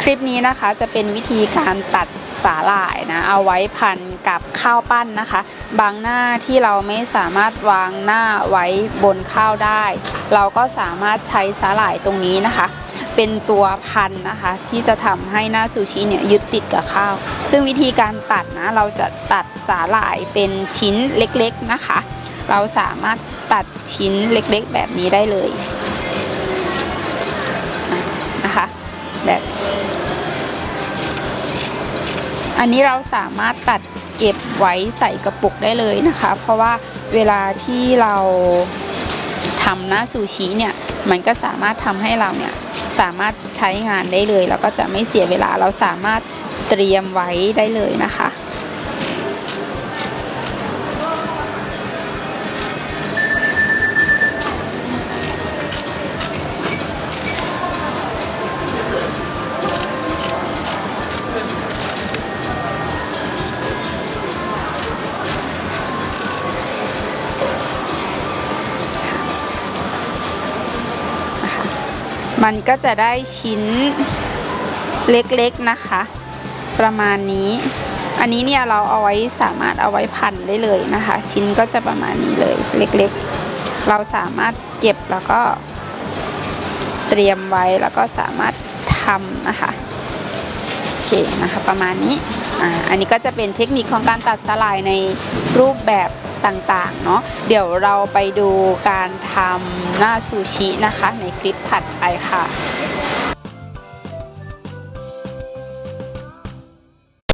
คลิปนี้นะคะจะเป็นวิธีการตัดสาหร่ายนะเอาไว้พันกับข้าวปั้นนะคะ บางหน้าที่เราไม่สามารถวางหน้าไว้บนข้าวได้ เราก็สามารถใช้สาหร่ายตรงนี้นะคะ เป็นตัวพันนะคะ ที่จะทำให้หน้าซูชิเนี่ยยึดติดกับข้าว ซึ่งวิธีการตัดนะเราจะตัดสาหร่ายเป็นชิ้นเล็กๆนะคะ เราสามารถตัดชิ้นเล็กๆ แบบนี้ได้เลยนะคะ แบบ อันนี้เราสามารถตัดเก็บไว้ใส่กระปุกได้เลยนะคะ เพราะว่าเวลาที่เราทำหน้าซูชิเนี่ยมันก็สามารถทำให้เราเนี่ยสามารถใช้งานได้เลย แล้วก็จะไม่เสียเวลาเราสามารถเตรียมไว้ได้เลยนะคะ มันก็จะได้ชิ้นเล็กๆนะคะ ประมาณนี้ อันนี้เนี่ยเราเอาไว้สามารถเอาไว้พันได้เลยนะคะ ชิ้นก็จะประมาณนี้เลยเล็กๆ เราสามารถเก็บแล้วก็เตรียมไว้แล้วก็สามารถทำนะคะโอเคนะคะประมาณนี้อ่าอันนี้ก็จะเป็นเทคนิคของการตัดสลายในรูปแบบ ต่างๆเนาะเดี๋ยวเราไปดูการทำหน้าซูชินะคะ ในคลิปถัดไปค่ะ